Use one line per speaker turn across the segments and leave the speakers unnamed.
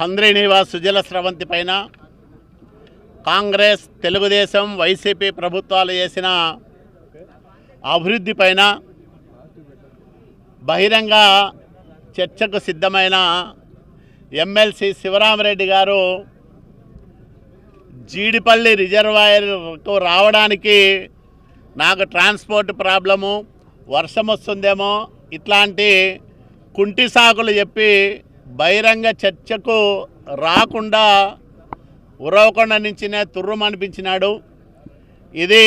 హంద్రీనీవా సుజల స్రవంతి పైన కాంగ్రెస్ తెలుగుదేశం వైసీపీ ప్రభుత్వాలు చేసిన అభివృద్ధి పైన బహిరంగ చర్చకు సిద్ధమైన ఎమ్మెల్సీ శివరామరెడ్డి గారు జీడిపల్లి రిజర్వాయర్కు రావడానికి నాకు ట్రాన్స్పోర్ట్ ప్రాబ్లము వర్షం వస్తుందేమో ఇట్లాంటి కుంటి సాకులు చెప్పి బహిరంగ చర్చకు రాకుండా ఉరవకొండ నుంచినే తుర్రుమనిపించినాడు ఇది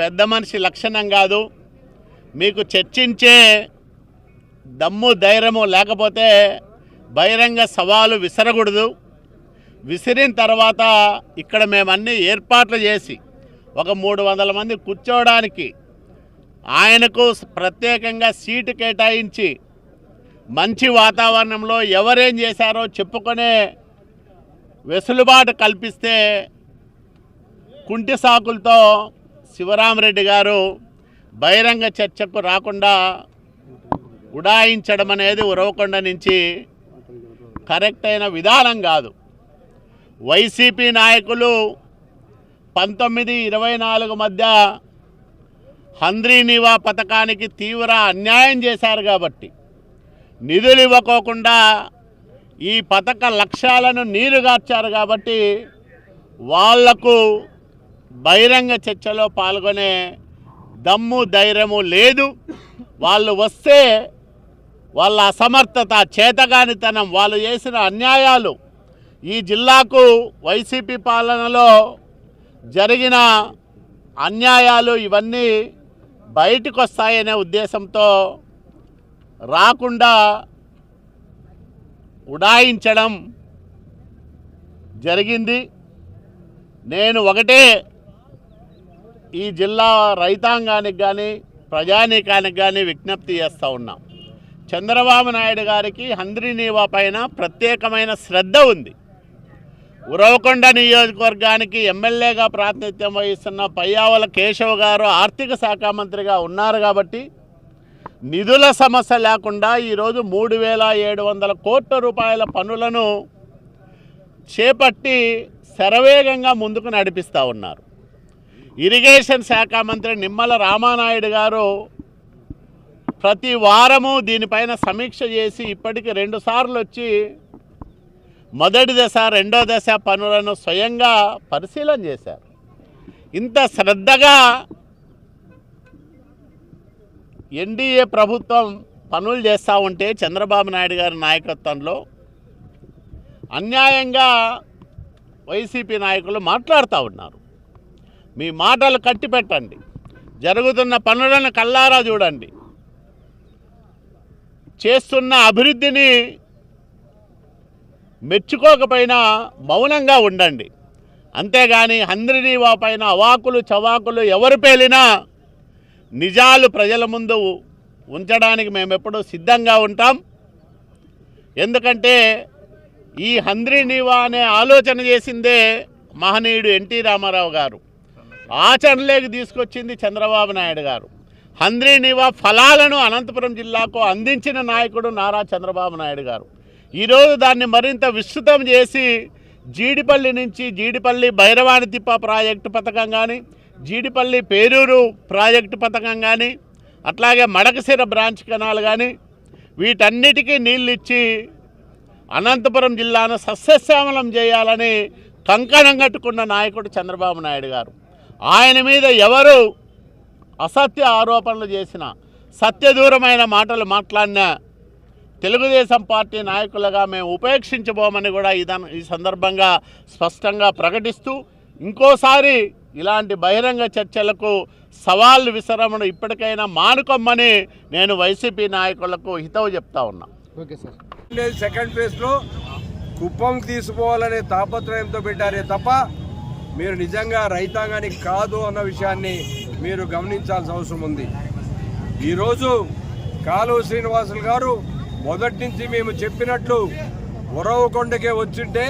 పెద్ద మనిషి లక్షణం కాదు. మీకు చర్చించే దమ్ము ధైర్యము లేకపోతే బహిరంగ సవాలు విసరకూడదు. విసిరిన తర్వాత ఇక్కడ మేమన్నీ ఏర్పాట్లు చేసి ఒక మూడు వందల మంది కూర్చోవడానికి ఆయనకు ప్రత్యేకంగా సీటు కేటాయించి మంచి వాతావరణంలో ఎవరేం చేశారో చెప్పుకునే వెసులుబాటు కల్పిస్తే కుంటి సాకులతో శివరామరెడ్డి గారు బహిరంగ చర్చకు రాకుండా ఉడాయించడం అనేది ఉరవకొండ నుంచి కరెక్ట్ అయిన విధానం కాదు. వైసీపీ నాయకులు పంతొమ్మిది ఇరవై నాలుగు మధ్య హంద్రీనివా పథకానికి తీవ్ర అన్యాయం చేశారు కాబట్టి నిధులు ఇవ్వకోకుండా ఈ పథక లక్ష్యాలను నీరుగార్చారు కాబట్టి వాళ్ళకు బహిరంగ చర్చలో పాల్గొనే దమ్ము ధైర్యము లేదు. వాళ్ళు వస్తే వాళ్ళ అసమర్థత చేతగానితనం వాళ్ళు చేసిన అన్యాయాలు ఈ జిల్లాకు వైసీపీ పాలనలో జరిగిన అన్యాయాలు ఇవన్నీ బయటకు వస్తాయనే ఉద్దేశంతో రాకుండా ఉడాయించడం జరిగింది. నేను ఒకటే ఈ జిల్లా రైతాంగానికి కానీ ప్రజానీకానికి కానీ విజ్ఞప్తి చేస్తూ ఉన్నాం. చంద్రబాబు నాయుడు గారికి హంద్రినీవా పైన ప్రత్యేకమైన శ్రద్ధ ఉంది. ఉరవకొండ నియోజకవర్గానికి ఎమ్మెల్యేగా ప్రాతినిధ్యం వహిస్తున్న పయ్యావల కేశవ్ గారు ఆర్థిక శాఖ మంత్రిగా ఉన్నారు కాబట్టి నిధుల సమస్య లేకుండా ఈరోజు మూడు వేల ఏడు వందల కోట్ల రూపాయల పనులను చేపట్టి శరవేగంగా ముందుకు నడిపిస్తూ ఉన్నారు. ఇరిగేషన్ శాఖ మంత్రి నిమ్మల రామానాయుడు గారు ప్రతి వారము దీనిపైన సమీక్ష చేసి ఇప్పటికి రెండుసార్లు వచ్చి మొదటి దశ రెండో దశ పనులను స్వయంగా పరిశీలన చేశారు. ఇంత శ్రద్ధగా ఎన్డీఏ ప్రభుత్వం పనులు చేస్తూ ఉంటే చంద్రబాబు నాయుడు గారి నాయకత్వంలో అన్యాయంగా వైసీపీ నాయకులు మాట్లాడుతూ ఉన్నారు. మీ మాటలు కట్టిపెట్టండి. జరుగుతున్న పనులను కల్లారా చూడండి. చేస్తున్న అభివృద్ధిని మెచ్చుకోకపోయినా మౌనంగా ఉండండి. అంతేగాని హంద్రినీవా పైన అవాకులు చవాకులు ఎవరు పేలినా నిజాలు ప్రజల ముందు ఉంచడానికి మేము ఎప్పుడూ సిద్ధంగా ఉంటాం. ఎందుకంటే ఈ హంద్రీనీవా అనే ఆలోచన చేసిందే మహనీయుడు ఎన్టీ రామారావు గారు. ఆచరణలోకి తీసుకొచ్చింది చంద్రబాబు నాయుడు గారు. హంద్రీనీవా ఫలాలను అనంతపురం జిల్లాకు అందించిన నాయకుడు నారా చంద్రబాబు నాయుడు గారు. ఈరోజు దాన్ని మరింత విస్తృతం చేసి జీడిపల్లి నుంచి జీడిపల్లి భైరవాణి తిప్ప ప్రాజెక్టు పథకం కానీ జీడిపల్లి పేరూరు ప్రాజెక్టు పథకం కానీ అట్లాగే మడకసిర బ్రాంచ్ కెనాల్ కానీ వీటన్నిటికీ నీళ్ళు ఇచ్చి అనంతపురం జిల్లాను సస్యశ్యామలం చేయాలని కంకణం కట్టుకున్న నాయకుడు చంద్రబాబు నాయుడు గారు. ఆయన మీద ఎవరు అసత్య ఆరోపణలు చేసిన సత్యదూరమైన మాటలు మాట్లాడిన తెలుగుదేశం పార్టీ నాయకులుగా మేము ఉపేక్షించబోమని కూడా ఇదన్ ఈ సందర్భంగా స్పష్టంగా ప్రకటిస్తూ ఇంకోసారి ఇలాంటి బహిరంగ చర్చలకు సవాళ్ళు విసరమను ఇప్పటికైనా మానుకోమని నేను వైసీపీ నాయకులకు హితవు చెప్తా ఉన్నా.
Okay sir.
లేదు సెకండ్ ఫేజ్లో కుప్పం తీసుకోవాలనే తాపత్రయంతో పెట్టారే తప్ప మీరు నిజంగా రైతాంగానికి కాదు అన్న విషయాన్ని మీరు గమనించాల్సిన అవసరం ఉంది. ఈరోజు కాలువ శ్రీనివాసులు గారు మొదటి నుంచి మేము చెప్పినట్లు ఉరవకొండకే వచ్చింటే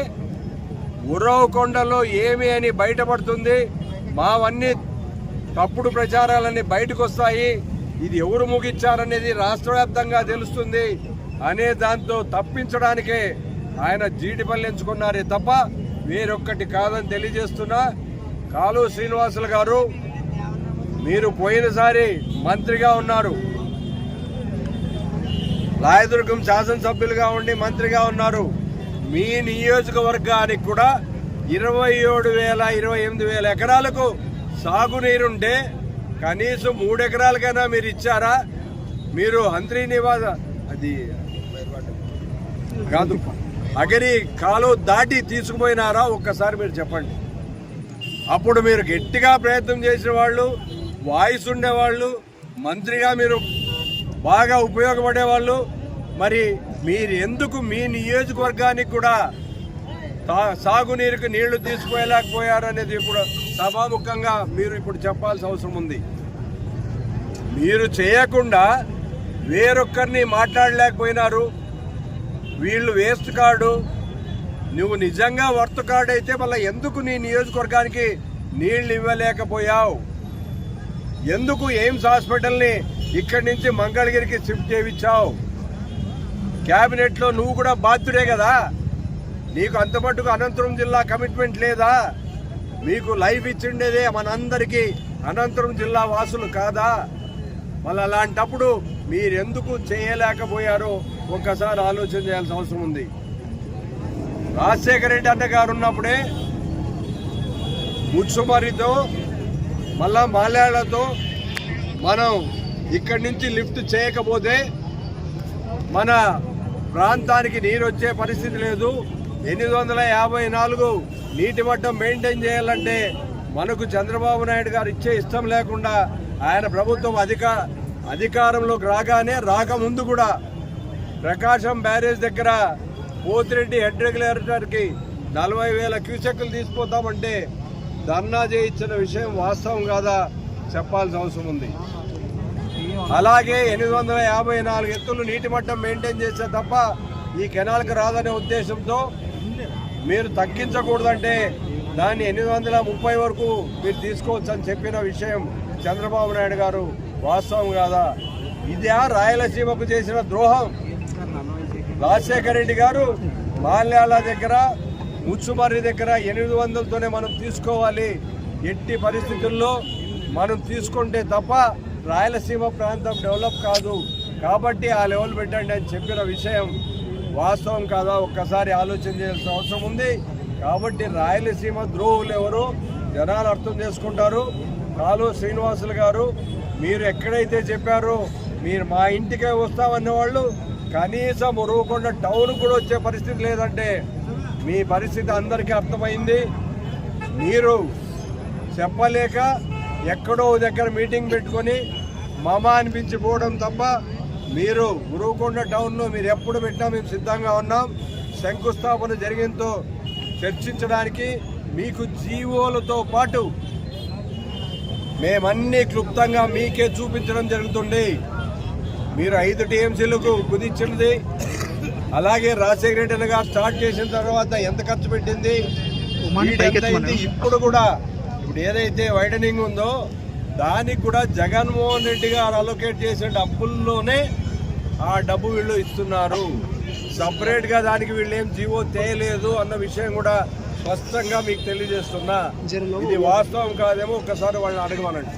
ఉరవకొండలో ఏమి అని బయటపడుతుంది? మావన్నీ తప్పుడు ప్రచారాలన్నీ బయటకు వస్తాయి ఇది ఎవరు ముగించారనేది రాష్ట్రవ్యాప్తంగా తెలుస్తుంది. అనే దాంతో తప్పించడానికే ఆయన జీడిపల్లి ఎంచుకున్నారే తప్ప వేరొక్కటి కాదని తెలియజేస్తున్నా. కాలు శ్రీనివాసులు గారు మీరు పోయినసారి మంత్రిగా ఉన్నారు. రాయదుర్గం శాసనసభ్యులుగా ఉండి మంత్రిగా ఉన్నారు. మీ నియోజకవర్గానికి కూడా ఇరవై ఏడు వేల ఇరవై ఎనిమిది వేల ఎకరాలకు సాగునీరుంటే కనీసం మూడు ఎకరాలకైనా మీరు ఇచ్చారా? మీరు మంత్రి నివాస అది కాదు అగరి కాలువ దాటి తీసుకుపోయినారా? ఒక్కసారి మీరు చెప్పండి. అప్పుడు మీరు గట్టిగా ప్రయత్నం చేసిన వాళ్ళు వాయిస్ ఉండేవాళ్ళు మంత్రిగా మీరు బాగా ఉపయోగపడే వాళ్ళు మరి మీరు ఎందుకు మీ నియోజకవర్గానికి కూడా సాగునీరుకు నీళ్ళు తీసుకువెళ్ళకపోయారనేది అనేది ఇప్పుడు సభాముఖంగా మీరు ఇప్పుడు చెప్పాల్సిన అవసరం ఉంది. మీరు చేయకుండా వేరొక్కరిని మాట్లాడలేకపోయినారు. వీళ్ళు వేస్ట్ కార్డు. నువ్వు నిజంగా వర్త్ కార్డు అయితే మళ్ళీ ఎందుకు నీ నియోజకవర్గానికి నీళ్ళు ఇవ్వలేకపోయావు? ఎందుకు ఎయిమ్స్ హాస్పిటల్ని ఇక్కడి నుంచి మంగళగిరికి షిఫ్ట్ చేయించావు? క్యాబినెట్లో నువ్వు కూడా బాధ్యుడే కదా? నీకు అంతమట్టుకు అనంతరం అనంతపురం జిల్లా కమిట్మెంట్ లేదా? మీకు లైఫ్ ఇచ్చిండేదే మనందరికీ అనంతపురం జిల్లా వాసులు కాదా? మళ్ళీ అలాంటప్పుడు మీరెందుకు చేయలేకపోయారో ఒక్కసారి ఆలోచన చేయాల్సిన అవసరం ఉంది. రాజశేఖర రెడ్డి అన్నగారు ఉన్నప్పుడే ముచ్చుమరితో మళ్ళా మాల్యాలతో మనం ఇక్కడి నుంచి లిఫ్ట్ చేయకపోతే మన ప్రాంతానికి నీరు వచ్చే పరిస్థితి లేదు. ఎనిమిది వందల యాభై నాలుగు నీటి మట్టం మెయింటైన్ చేయాలంటే మనకు చంద్రబాబు నాయుడు గారు ఇచ్చే ఇష్టం లేకుండా ఆయన ప్రభుత్వం అధిక అధికారంలోకి రాగానే రాకముందు కూడా ప్రకాశం బ్యారేజ్ దగ్గర పోతిరెడ్డి హెడ్ రెగ్యులేటర్కి నలభై వేల క్యూసెక్లు తీసుకుపోతామంటే ధర్నా చేయించిన విషయం వాస్తవం కాదా చెప్పాల్సిన అవసరం ఉంది. అలాగే ఎనిమిది వందల యాభై నాలుగు ఎత్తులు నీటి మట్టం మెయింటైన్ చేస్తే తప్ప ఈ కెనాల్కి రాదనే ఉద్దేశంతో మీరు తగ్గించకూడదంటే దాన్ని ఎనిమిది వందల ముప్పై వరకు మీరు తీసుకోవచ్చు అని చెప్పిన విషయం చంద్రబాబు నాయుడు గారు వాస్తవం కాదా? ఇదే రాయలసీమకు చేసిన ద్రోహం. రాజశేఖర రెడ్డి గారు మాల్యాల దగ్గర ముచ్చుమర్రి దగ్గర ఎనిమిది వందలతోనే మనం తీసుకోవాలి. ఎట్టి పరిస్థితుల్లో మనం తీసుకుంటే తప్ప రాయలసీమ ప్రాంతం డెవలప్ కాదు. కాబట్టి ఆ లెవెల్ పెట్టండి అని చెప్పిన విషయం వాస్తవం కాదా? ఒక్కసారి ఆలోచన చేయాల్సిన అవసరం ఉంది. కాబట్టి రాయలసీమ ద్రోహులు ఎవరు? జనాలు అర్థం చేసుకుంటారు. కాలు శ్రీనివాసులు గారు మీరు ఎక్కడైతే చెప్పారో మీరు మా ఇంటికే వస్తామన్న వాళ్ళు కనీసం ఉరవకుండా టౌన్ కూడా వచ్చే పరిస్థితి లేదంటే మీ పరిస్థితి అందరికీ అర్థమైంది. మీరు చెప్పలేక ఎక్కడో దగ్గర మీటింగ్ పెట్టుకొని మమ అనిపించిపోవడం తప్ప మీరు గురువుకొండ టౌన్లో మీరు ఎప్పుడు పెట్టినా మేము సిద్ధంగా ఉన్నాం. శంకుస్థాపన జరిగింతో చర్చించడానికి మీకు జీవోలతో పాటు మేమన్నీ క్లుప్తంగా మీకే చూపించడం జరుగుతుంది. మీరు ఐదు టీఎంసీలకు కుదించినది అలాగే రాజశేఖర రెడ్డి గారు స్టార్ట్ చేసిన తర్వాత ఎంత ఖర్చు పెట్టింది? ఇప్పుడు కూడా ఇప్పుడు ఏదైతే వైడనింగ్ ఉందో దానికి కూడా జగన్మోహన్ రెడ్డి గారు అలొకేట్ చేసే డబ్బుల్లోనే ఆ డబ్బు వీళ్ళు ఇస్తున్నారు. సపరేట్గా దానికి వీళ్ళు ఏం జీవో తేయలేదు అన్న విషయం కూడా స్పష్టంగా మీకు తెలియజేస్తున్నా. ఇది వాస్తవం కాదేమో ఒక్కసారి వాళ్ళని అడగమనండి.